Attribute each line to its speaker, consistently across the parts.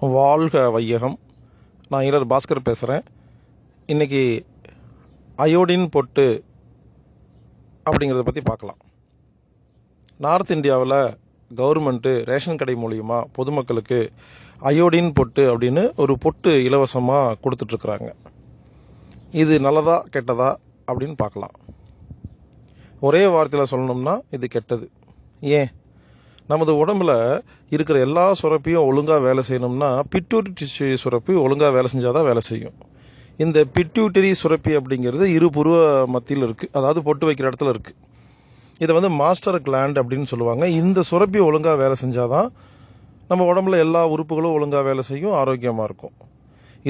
Speaker 1: வாழ்க வையகம். நான் ஈரர் பாஸ்கர் பேசுகிறேன் இன்னைக்கு அயோடின் பொட்டு அப்படிங்கிறத பற்றி பார்க்கலாம். நார்த் இந்தியாவில் கவர்மெண்ட்டு ரேஷன் கடை மூலிமா பொதுமக்களுக்கு அயோடின் பொட்டு அப்படின்னு ஒரு பொட்டு இலவசமாக கொடுத்துட்ருக்குறாங்க. இது நல்லதா கெட்டதா அப்படின்னு பார்க்கலாம். ஒரே வார்த்தையில் சொல்லணும்னா இது கெட்டது. ஏன்? நமது உடம்புல இருக்கிற எல்லா சுரப்பியும் ஒழுங்காக வேலை செய்யணும்னா பிட்யூட்டரி சுரப்பி ஒழுங்காக வேலை செஞ்சாதான் வேலை செய்யும். இந்த பிட்யூட்டரி சுரப்பி அப்படிங்கிறது இரு புருவ மத்தியில் இருக்குது அதாவது பொட்டு வைக்கிற இடத்துல இருக்குது இதை வந்து மாஸ்டர் கிளாண்ட் அப்படின்னு சொல்லுவாங்க. இந்த சுரப்பி ஒழுங்காக வேலை செஞ்சாதான் நம்ம உடம்புல எல்லா உறுப்புகளும் ஒழுங்காக வேலை செய்யும் ஆரோக்கியமாக இருக்கும்.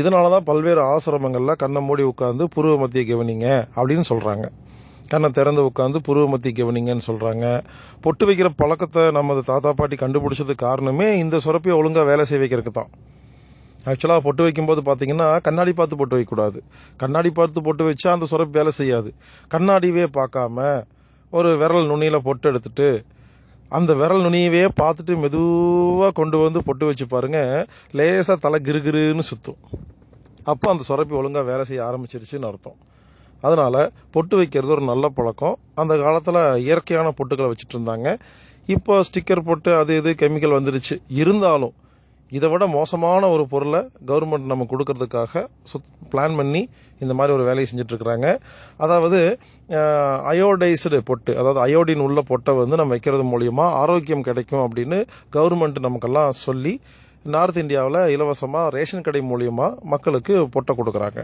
Speaker 1: இதனால தான் பல்வேறு ஆசிரமங்களில் கண்ணை மூடி உட்காந்து புருவ மத்திய கவனிங்க அப்படின்னு சொல்கிறாங்க கண்ணை திறந்து உட்காந்து புருவ மத்தி கவனிங்கன்னு சொல்கிறாங்க பொட்டு வைக்கிற பழக்கத்தை நமது தாத்தா பாட்டி கண்டுபிடிச்சது காரணமே இந்த சுரப்பியை ஒழுங்காக வேலை செய்ய வைக்கிறதுக்கு தான். ஆக்சுவலாக பொட்டு வைக்கும்போது பார்த்தீங்கன்னா கண்ணாடி பார்த்து பொட்டு வைக்கக்கூடாது. கண்ணாடி பார்த்து பொட்டு வச்சா அந்த சுரப்பு வேலை செய்யாது. கண்ணாடியே பார்க்காம ஒரு விரல் நுனியில் பொட்டு எடுத்துட்டு அந்த விரல் நுனியவே பார்த்துட்டு மெதுவாக கொண்டு வந்து பொட்டு வச்சு பாருங்க லேசாக தலை கிருகிருன்னு சுற்றும் அப்போ அந்த சுரப்பி ஒழுங்காக வேலை செய்ய ஆரம்பிச்சிருச்சுன்னு அர்த்தம். அதனால் பொட்டு வைக்கிறது ஒரு நல்ல பழக்கம். அந்த காலத்தில் இயற்கையான பொட்டுகளை வச்சுட்டு இருந்தாங்க இப்போ ஸ்டிக்கர் பொட்டு அது இது கெமிக்கல் வந்துருச்சு. இருந்தாலும் இதை விட மோசமான ஒரு பொருளை கவர்மெண்ட் நம்ம கொடுக்கறதுக்காக பிளான் பண்ணி இந்த மாதிரி ஒரு வேலையை செஞ்சுட்டு இருக்கிறாங்க அதாவது அயோடைஸ்டு பொட்டு அதாவது அயோடின் உள்ள பொட்டை வந்து நம்ம வைக்கிறது மூலியமா ஆரோக்கியம் கிடைக்கும் அப்படின்னு கவர்மெண்ட் நமக்கெல்லாம் சொல்லி நார்த் இந்தியாவில் இலவசமாக ரேஷன் கடை மூலியமாக மக்களுக்கு பொட்டை கொடுக்குறாங்க.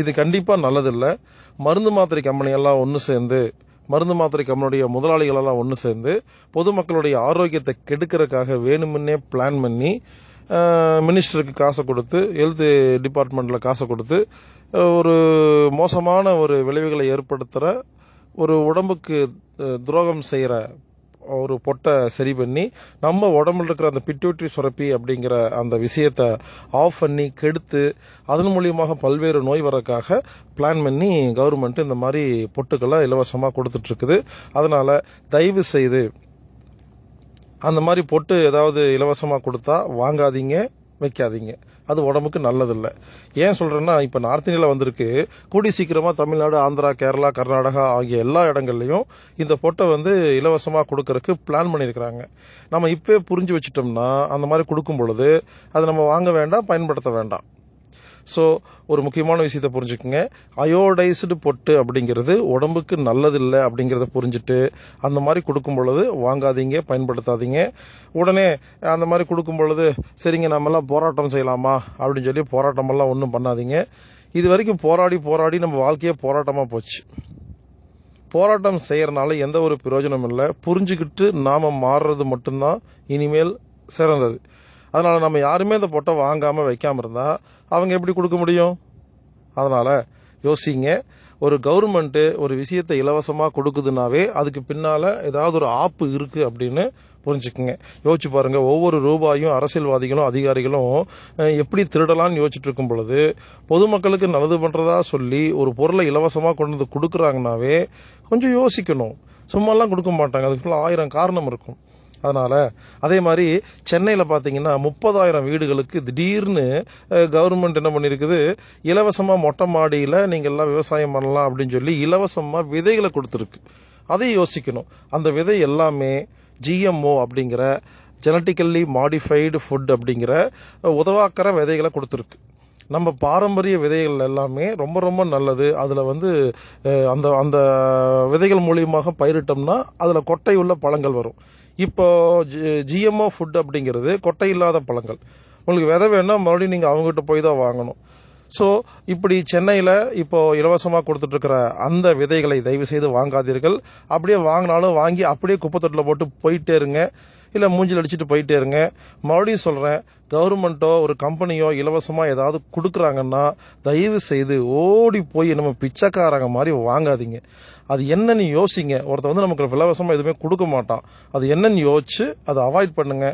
Speaker 1: இது கண்டிப்பாக நல்லதில்லை. மருந்து மாத்திரை கம்பெனி எல்லாம் ஒன்று சேர்ந்து மருந்து மாத்திரை கம்பெனியுடைய முதலாளிகள் எல்லாம் ஒன்று சேர்ந்து பொதுமக்களுடைய ஆரோக்கியத்தை கெடுக்கிறதுக்காக வேணுமுன்னே பிளான் பண்ணி மினிஸ்டருக்கு காசை கொடுத்து ஹெல்த் டிபார்ட்மெண்ட்டில் காசை கொடுத்து ஒரு மோசமான ஒரு விளைவுகளை ஏற்படுத்துகிற ஒரு உடம்புக்கு துரோகம் செய்கிற ஒரு பொட்டை சரி பண்ணி நம்ம உடம்புல இருக்கிற அந்த பிட்யூட்ரி சுரப்பி அப்படிங்கிற அந்த விஷயத்தை ஆஃப் பண்ணி கெடுத்து அதன் மூலியமாக பல்வேறு நோய் வரக்காக பிளான் பண்ணி கவர்மெண்ட் இந்த மாதிரி பொட்டுக்களை இலவசமாக கொடுத்துட்டு இருக்குது அதனால தயவு செய்து அந்த மாதிரி பொட்டு ஏதாவது இலவசமாக கொடுத்தா வாங்காதீங்க. வைக்காதீங்க. அது உடம்புக்கு நல்லதில்லை. ஏன் சொல்கிறேன்னா இப்போ நார்த் இந்தியாவில் வந்திருக்கு. கூடி சீக்கிரமாக தமிழ்நாடு ஆந்திரா கேரளா கர்நாடகா ஆகிய எல்லா இடங்கள்லையும் இந்த பொட்டை வந்து இலவசமாக கொடுக்கறக்கு பிளான் பண்ணியிருக்கிறாங்க. நம்ம இப்போ புரிஞ்சு வச்சுட்டோம்னா அந்த மாதிரி கொடுக்கும் பொழுது அதை நம்ம வாங்க வேண்டாம் பயன்படுத்த வேண்டாம். ஸோ ஒரு முக்கியமான விஷயத்த புரிஞ்சுக்குங்க. அயோடைஸ்டு பொட்டு அப்படிங்கிறது உடம்புக்கு நல்லதில்லை அப்படிங்கிறத புரிஞ்சுட்டு அந்த மாதிரி கொடுக்கும் பொழுது வாங்காதீங்க பயன்படுத்தாதீங்க. உடனே அந்த மாதிரி கொடுக்கும் பொழுது சரிங்க நம்மெல்லாம் போராட்டம் செய்யலாமா? அப்படின்னு சொல்லி போராட்டமெல்லாம் ஒன்றும் பண்ணாதீங்க. இது வரைக்கும் போராடி போராடி நம்ம வாழ்க்கையே போராட்டமாக போச்சு. போராட்டம் செய்யறதுனால எந்த ஒரு பிரயோஜனம் இல்லை. புரிஞ்சுக்கிட்டு நாம் மாறுறது மட்டும்தான் இனிமேல் சிறந்தது. அதனால் நம்ம யாருமே இந்த பொட்டை வாங்காமல் வைக்காமல் இருந்தால் அவங்க எப்படி கொடுக்க முடியும்? அதனால் யோசிங்க. ஒரு கவர்மெண்ட்டு ஒரு விஷயத்தை இலவசமாக கொடுக்குதுனாவே அதுக்கு பின்னால் ஏதாவது ஒரு ஆப்பு இருக்குது அப்படின்னு புரிஞ்சுக்குங்க. யோசிச்சு பாருங்கள் ஒவ்வொரு ரூபாயும் அரசியல்வாதிகளும் அதிகாரிகளும் எப்படி திருடலாம்னு யோசிச்சுட்டு இருக்கும் பொழுது பொதுமக்களுக்கு நல்லது பண்ணுறதா சொல்லி ஒரு பொருளை இலவசமாக கொண்டு வந்து கொடுக்குறாங்கனாவே கொஞ்சம் யோசிக்கணும். சும்மாலாம் கொடுக்க மாட்டாங்க. அதுக்குள்ள ஆயிரம் காரணம் இருக்கும். அதனால் அதே மாதிரி சென்னையில் பார்த்தீங்கன்னா முப்பதாயிரம் வீடுகளுக்கு திடீர்னு கவர்மெண்ட் என்ன பண்ணியிருக்குது இலவசமாக மொட்டை மாடியில் நீங்கள் எல்லாம் விவசாயம் பண்ணலாம் அப்படின்னு சொல்லி இலவசமாக விதைகளை கொடுத்துருக்கு. அதை யோசிக்கணும். அந்த விதை எல்லாமே ஜிஎம்ஓ அப்படிங்கிற ஜெனட்டிக்கல்லி மாடிஃபைடு ஃபுட் அப்படிங்கிற உதவாக்கிற விதைகளை கொடுத்துருக்கு. நம்ம பாரம்பரிய விதைகள் எல்லாமே ரொம்ப ரொம்ப நல்லது. அதில் வந்து அந்த அந்த விதைகள் மூலியமாக பயிரிட்டோம்னா அதில் கொட்டை உள்ள பழங்கள் வரும். இப்போ ஜிஎம்ஓ ஃபுட் அப்படிங்கிறது கொட்டை இல்லாத பழங்கள். உங்களுக்கு விதை வேணா மறுபடியும் நீங்கள் அவங்ககிட்ட போய் தான் வாங்கணும். ஸோ இப்படி சென்னையில் இப்போ இலவசமாக கொடுத்துட்ருக்கிற அந்த விதைகளை தயவு செய்து வாங்காதீர்கள். அப்படியே வாங்கினாலும் வாங்கி அப்படியே குப்பைத்தொட்டில் போட்டு போயிட்டே இருங்க. இல்லை மூஞ்சில் அடிச்சுட்டு போயிட்டே இருங்க. மறுபடியும் சொல்கிறேன் கவர்மெண்ட்டோ ஒரு கம்பெனியோ இலவசமாக ஏதாவது கொடுக்குறாங்கன்னா தயவு செய்து ஓடி போய் நம்ம பிச்சைக்காரங்க மாதிரி வாங்காதீங்க. அது என்னன்னு யோசிங்க. ஒருத்தர் வந்து நமக்கு இலவசமாக எதுவுமே கொடுக்க மாட்டான். அது என்னன்னு யோசிச்சு அதை அவாய்ட் பண்ணுங்க.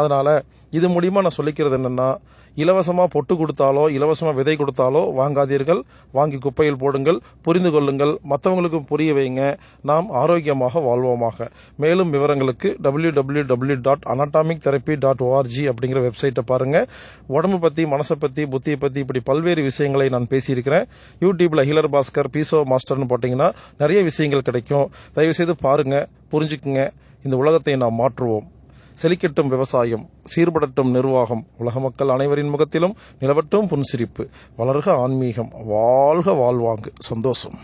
Speaker 1: அதனால் இது மூலிமா நான் சொல்லிக்கிறது என்னென்னா இலவசமாக பொட்டு கொடுத்தாலோ இலவசமாக விதை கொடுத்தாலோ வாங்காதீர்கள். வாங்கி குப்பையில் போடுங்கள். புரிந்து கொள்ளுங்கள். மற்றவங்களுக்கும் புரிய வைங்க. நாம் ஆரோக்கியமாக வாழ்வோமாக. மேலும் விவரங்களுக்கு W W W dot anatomic therapy dot ORG அப்படிங்கிற வெப்சைட்டை பாருங்கள் உடம்பு பற்றி மனசை பற்றி புத்தியை பற்றி இப்படி பல்வேறு விஷயங்களை நான் பேசியிருக்கிறேன். யூடியூப்பில் ஹீலர் பாஸ்கர் பீசோ மாஸ்டர்னு போட்டிங்கன்னா நிறைய விஷயங்கள் கிடைக்கும். தயவுசெய்து பாருங்கள் புரிஞ்சுக்குங்க. இந்த உலகத்தை நாம் மாற்றுவோம். செழிக்கட்டும் விவசாயம் சீர்படட்டும் நிர்வாகம் உலக மக்கள் அனைவரின் முகத்திலும் நிலவட்டும் புன்சிரிப்பு. வளர்க ஆன்மீகம் வாழ்க வாழ்வாங்கு. சந்தோஷம்.